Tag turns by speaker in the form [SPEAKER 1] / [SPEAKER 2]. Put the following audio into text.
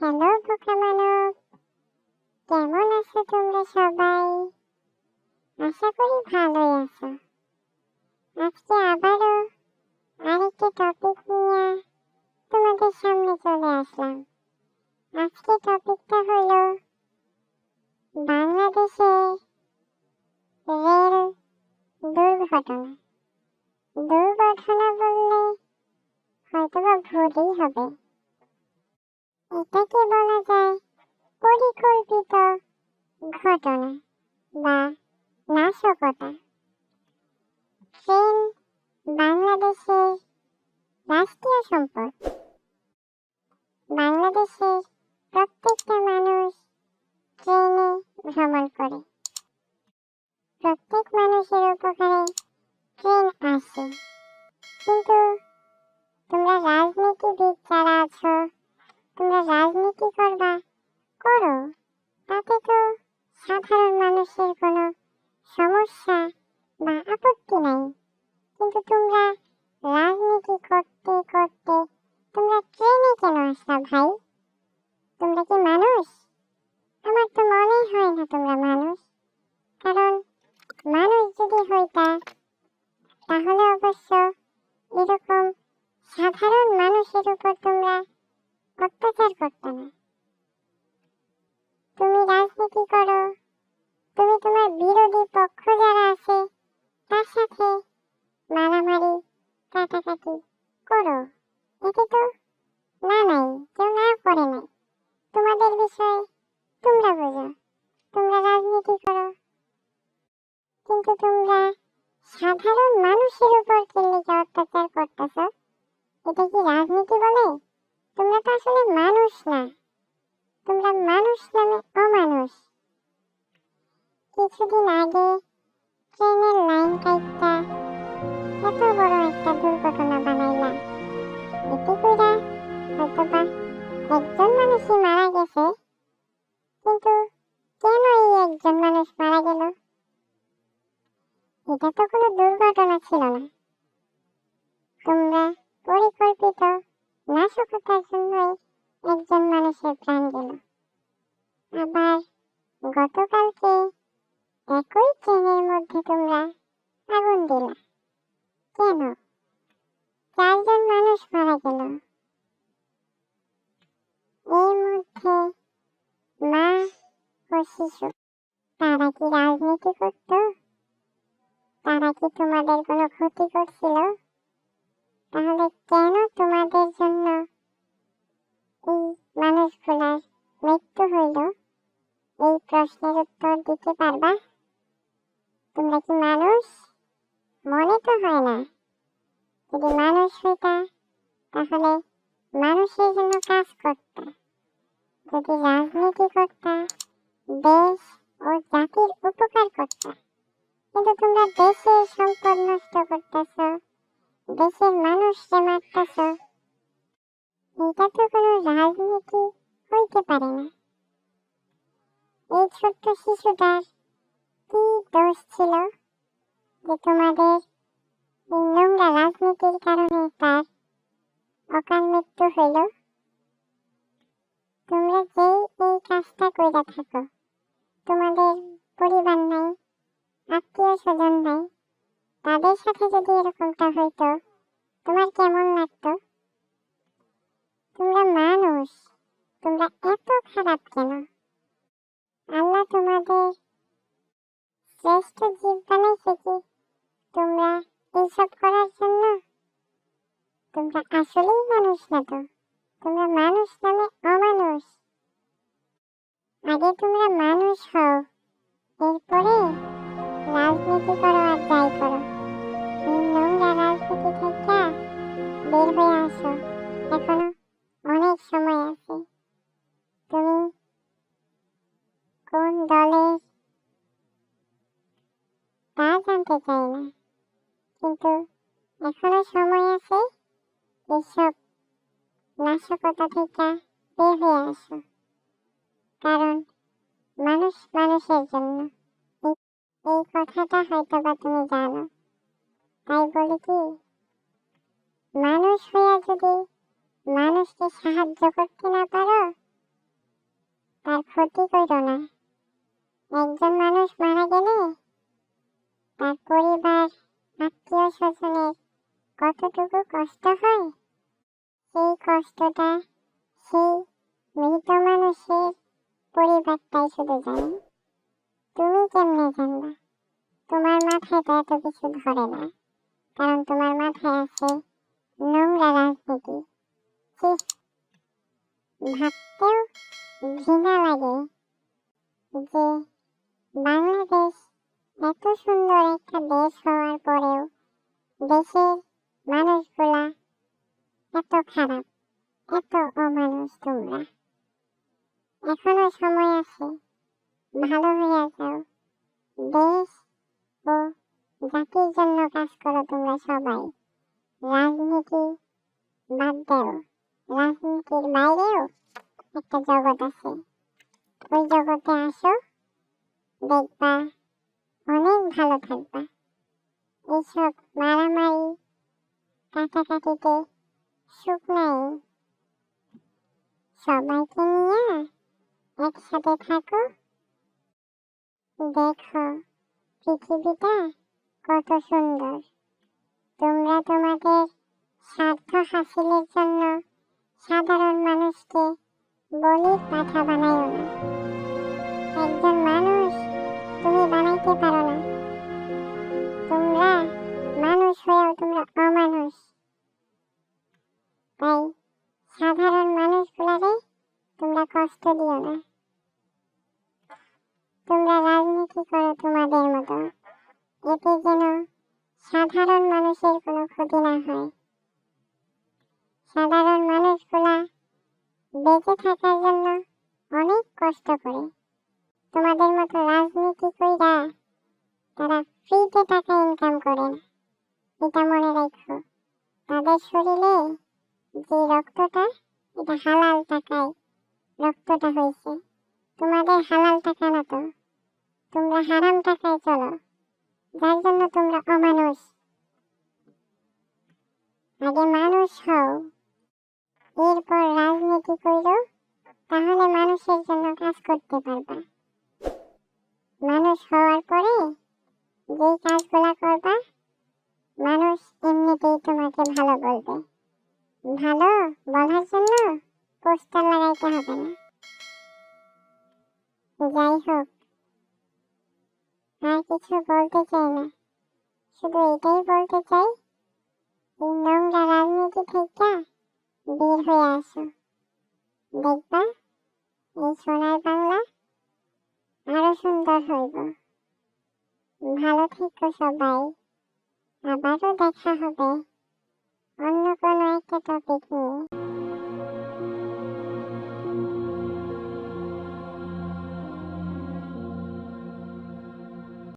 [SPEAKER 1] Hello বোকা মানব কেমন আছো তোমরা সবাই? আশা করি ভালোই আছো। আজকে আবারও আরেকটি টপিক নিয়ে তোমাদের সামনে চলে আসলাম। আজকে টপিকটা হলো বাংলাদেশে রেল দুর্ঘটনা। দুর্ঘটনা বললে হয়তোবা ভুলই হবে। এটাকে বলা যায় পরিকল্পিত ঘটনা বা নাশকতা। ট্রেন বাংলাদেশের রাষ্ট্রীয় সম্পদ। বাংলাদেশের প্রত্যেকটা মানুষ ট্রেনে ভ্রমণ করে। প্রত্যেক মানুষের উপকারে ট্রেন আসে। কিন্তু উপর তোমরা অত্যাচার করতে না। তুমি রাজনীতি করো, তুমি তোমার বিরোধী পক্ষ যারা আছে, তার সাথে মারামারি, কাটাকাটি করো। এতে তো না নাই, কেউ না করে নাই। তোমাদের বিষয়ে তোমরা বোঝো, তোমরা রাজনীতি করো। কিন্তু তোমরা সাধারণ মানুষের উপর কেলিকে অত্যাচার করতেছ এটা কি রাজনীতি বলে? তোমরা তো আসলে মানুষ না। তোমরা মানুষ নামে অমানুষ। কিছুদিন আগে ট্রেনের লাইন কাইটটা এত বড় একটা দুর্ঘটনা বানাইলা। এতে কইরা হয়তোবা একজন মানুষই মারা গেছে। কিন্তু কেন এই একজন মানুষ মারা গেল? এটা তো কোনো দুর্ঘটনা ছিল না। তোমরা পরিকল্পিত নাশকতার জন্যই একজন মানুষের প্রাণ গেল। আবার গতকালকে একই ট্রেনের মধ্যে তোমরা আগুন দিলা। কেন? চারজন মানুষ মারা গেল। মধ্যে মা ও শিশু, তারা কি রাজনীতি করত? তারা কি তোমাদের কোনো ক্ষতি করছিল? তাহলে কেন তোমাদের জন্য এই মানুষগুলার মৃত্যু হইল? এই প্রশ্নের উত্তর দিতে পারবা? তোমরা কি মানুষ? মনে তো হয় না। যদি মানুষ হইতা, তাহলে মানুষের জন্য কাজ করতা। যদি রাজনীতি করতা, দেশ ও জাতির উপকার করতা। কিন্তু তোমরা দেশের সম্পদ নষ্ট করতেছ। দেশের মানুষকে মারতেছ এটা তো কোনো রাজনীতি হইতে পারে না। এই ছোট্ট শিশুটার কি দোষ ছিল যে তোমাদের এই নোংরা রাজনীতির কারণে তার অকাল মৃত্যু হইল? তোমরা যেই এই কাজটা কইরা থাকো, তোমাদের পরিবার নাই আত্মীয় স্বজন নাই তাদের সাথে যদি এরকমটা হইতো, তোমার কেমন লাগতো? তোমরা মানুষ, তোমরা এত খারাপ কেন? আল্লাহ তোমাদের শ্রেষ্ঠ জীব বানাইছে কি? তোমরা এইসব করার জন্য? তোমরা আসলেই মানুষ না তো? তোমরা মানুষ নামে অমানুষ। আগে তোমরা মানুষ হও, এরপরে রাজনীতি করো আর যাই করো। নোংরা রাজনীতি থেকে বের হয়ে আসো এখনও অনেক সময় আছে তুমি কোন দলের তা জানতে চাই না কিন্তু এখনও সময় আছে এসব নাশকতা থেকে বের হয়ে আসো কারণ মানুষ মানুষের জন্য এই- কথাটা হয়তো বা তুমি জানো। তাই বলি কি? মানুষ হইয়া যদি মানুষকে সাহায্য করতে না পারো, তার ক্ষতি করো না। একজন মানুষ মারা গেলে তার পরিবার, আত্মীয় স্বজনের কতটুকু কষ্ট হয়, সেই কষ্টটা সেই মৃত মানুষের পরিবারটাই শুধু জানে। তুমি কেমনে জানবা? তোমার মাথায় তো এত কিছু ধরে না। কারণ তোমার মাথায় আছে নোংরা রাজনীতি। ভাবতেও ঘৃণা লাগে যে বাংলাদেশ এত সুন্দর একটা দেশ হওয়ার পরেও দেশের মানুষগুলা এত খারাপ, এত অমানুষ তোমরা। এখনও সময় আছে, ভালো হইয়া যাও, দেশ জাতির জন্য কাজ করো তোমরা সবাই। রাজনীতি বাদ দাও। রাজনীতির বাইরেও একটা জগৎ আছে। ওই জগতে আসো, দেখবা অনেক ভালো থাকবা। এইসব মারামারি, কাটাকাটিতে সুখ নাই। সবাইকে নিয়ে একসাথে থাকো। দেখো পৃথিবীটা কত সুন্দর। তোমরা তোমাদের স্বার্থ হাসিলের জন্য সাধারণ মানুষকে বলির পাঠা বানাইও না। একজন মানুষ তুমি বানাইতে পারো না। তোমরা মানুষ হয়েও তোমরা অমানুষ। তাই সাধারণ মানুষগুলারে তোমরা কষ্ট দিও না। তোমরা রাজনীতি করো তোমাদের মতো। এতে যেন সাধারণ মানুষের কোনো ক্ষতি না হয়। সাধারণ মানুষগুলা বেঁচে থাকার জন্য অনেক কষ্ট করে। তোমাদের মতো রাজনীতি কইরা তারা ফ্রিতে টাকা ইনকাম করে না। এটা মনে রাখো, তাদের শরীরে যে রক্তটা, এটা হালাল টাকায় রক্তটা হয়েছে। তোমাদের হালাল টাকা না তো, তোমরা হারাম টাকায় চলো। যার জন্য তোমরা অমানুষ। আগে মানুষ হও, এরপর রাজনীতি করো, তাহলে মানুষের জন্য কাজ করতে পারবা। মানুষ হওয়ার পরে যেই কাজগুলা করবা, মানুষ এমনিতেই তোমাকে ভালো বলবে। ভালো বলার জন্য পোস্টার লাগাইতে হবে না। যাই হোক আর কিছু বলতে চাই না। শুধু এটাই বলতে চাই এই নোংরা রাজনীতি থেকে বের হয়ে আসো। দেখবা, এই সোনার বাংলা আরও সুন্দর হইব। ভালো থেকো সবাই। আবারও দেখা হবে অন্য কোনো একটা টপিক নিয়ে।